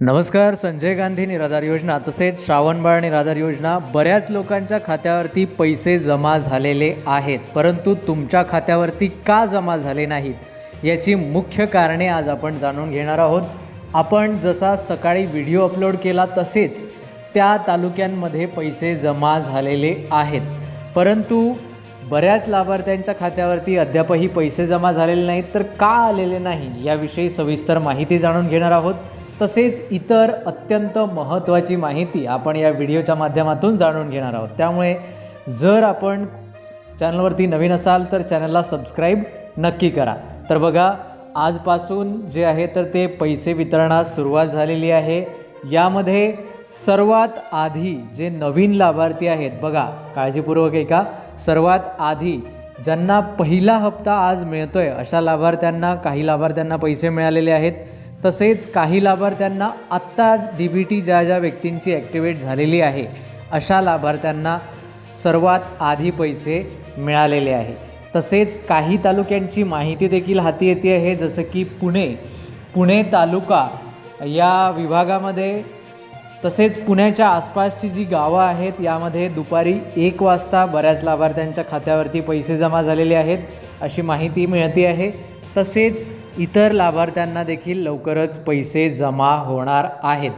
नमस्कार संजय गांधी निराधार योजना तसेच श्रावणबाळ निराधार योजना बऱ्याच लोकांच्या खात्यावरती पैसे जमा झालेले आहेत परंतु तुमच्या खात्यावरती का जमा झाले नाहीत? याची मुख्य कारणे आज आपण जाणून घेणार आहोत. आपण जसा सकाळी व्हिडिओ अपलोड केला तसेच त्या तालुक्यांमध्ये पैसे जमा झालेले आहेत. परंतु बऱ्याच लाभार्थ्यांच्या खात्यावरती अद्यापही पैसे जमा झालेले नाहीत तर का आलेले नाही? याविषयी सविस्तर माहिती जाणून घेणार आहोत. तसेच इतर अत्यंत महत्त्वाची माहिती आपण या व्हिडिओच्या माध्यमातून जाणून घेणार आहोत. त्यामुळे जर आपण चॅनलवरती नवीन असाल तर चॅनलला सबस्क्राईब नक्की करा. तर बघा आजपासून जे आहे तर ते पैसे वितरणास सुरुवात झालेली आहे. यामध्ये सर्वात आधी जे नवीन लाभार्थी आहेत बघा काळजीपूर्वक एका सर्वात आधी ज्यांना पहिला हप्ता आज मिळतोय अशा लाभार्थ्यांना काही लाभार्थ्यांना पैसे मिळालेले आहेत. तसेच काही लाभार्थ्यांना आत्ता डी बी टी ज्या ज्या व्यक्तींची ॲक्टिवेट झालेली आहे अशा लाभार्थ्यांना सर्वात आधी पैसे मिळालेले आहे. तसेच काही तालुक्यांची माहिती देखील हाती येते आहे जसं की पुणे. पुणे तालुका या विभागामध्ये तसेच पुण्याच्या आसपासची जी गावं आहेत यामध्ये दुपारी एक वाजता बऱ्याच लाभार्थ्यांच्या खात्यावरती पैसे जमा झालेले आहेत अशी माहिती मिळते आहे. तसेच इतर लाभार्थ्यांना देखील लवकरच पैसे जमा होणार आहेत.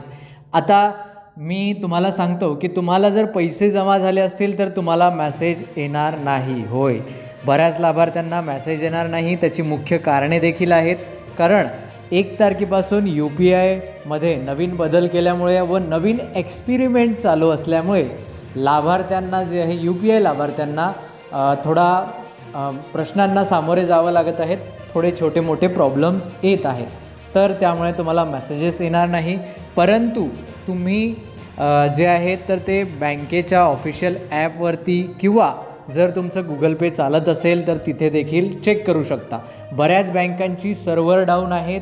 आता मी तुम्हाला सांगतो की तुम्हाला जर पैसे जमा झाले असतील तर तुम्हाला मॅसेज येणार नाही. होय. बऱ्याच लाभार्थ्यांना मॅसेज येणार नाही. त्याची मुख्य कारणे देखील आहेत. कारण एक तारखेपासून यू पी आयमध्ये नवीन बदल केल्यामुळे व नवीन एक्सपेरिमेंट चालू असल्यामुळे लाभार्थ्यांना जे आहे यू पी आय लाभार्थ्यांना थोडा प्रश्नांना सामोरे जावं लागत आहेत. थोडे छोटे मोठे प्रॉब्लेम्स येत आहेत. तर त्यामुळे तुम्हाला मेसेजेस येणार नाही. परंतु तुम्ही जे आहेत तर ते बँकेच्या ऑफिशियल ॲपवरती किंवा जर तुमचं गुगल पे चालत असेल तर तिथे देखील चेक करू शकता. बऱ्याच बँकांची सर्व्हर डाऊन आहेत.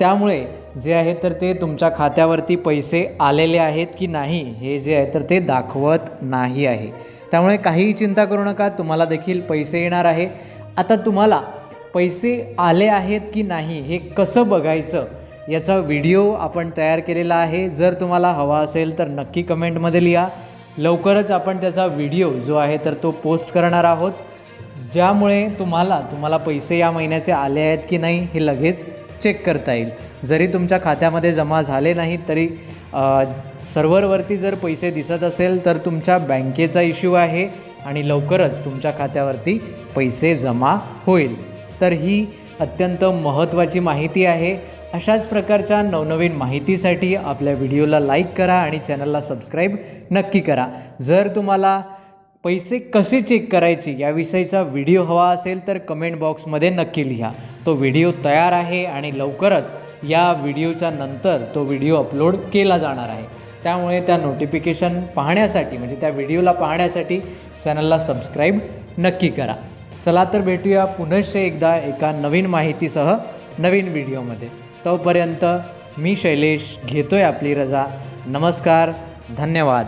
त्यामुळे जे आहे तर ते तुमच्या खात्यावरती पैसे आलेले आहेत की नाही हे जे आहे तर ते दाखवत नाही आहे. त्यामुळे काहीही चिंता करू नका तुम्हाला देखील पैसे येणार आहे. आता तुम्हाला पैसे आले आहेत की नाही हे कसं बघायचं याचा व्हिडिओ आपण तयार केलेला आहे. जर तुम्हाला हवा असेल तर नक्की कमेंटमध्ये लिहा. लवकरच आपण त्याचा व्हिडिओ जो आहे तर तो पोस्ट करणार आहोत. ज्यामुळे तुम्हाला तुम्हाला पैसे या महिन्याचे आले आहेत की नाही हे लगेच चेक करता येईल. जरी तुमच्या खात्यामध्ये जमा झाले नाहीत तरी सर्व्हरवरती जर पैसे दिसत असेल तर तुमच्या बँकेचा इश्यू आहे आणि लवकरच तुमच्या खात्यावरती पैसे जमा होईल. तर ही अत्यंत महत्त्वाची माहिती आहे. अशाच प्रकारच्या नवनवीन माहितीसाठी आपल्या व्हिडिओला लाईक करा आणि चॅनलला सबस्क्राईब नक्की करा. जर तुम्हाला पैसे कसे चेक करायचे याविषयीचा व्हिडिओ हवा असेल तर कमेंट बॉक्समध्ये नक्की लिहा. तो व्हिडिओ तयार आहे आणि लवकरच या व्हिडिओच्या नंतर तो व्हिडिओ अपलोड केला जाणार आहे. त्यामुळे त्या नोटिफिकेशन पाहण्यासाठी म्हणजे त्या व्हिडिओला पाहण्यासाठी चॅनलला सबस्क्राईब नक्की करा. चला तर भेटूया पुनश्च एकदा एका नवीन माहितीसह नवीन व्हिडिओमध्ये. तोपर्यंत मी शैलेश घेतो आहे आपली रजा. नमस्कार धन्यवाद.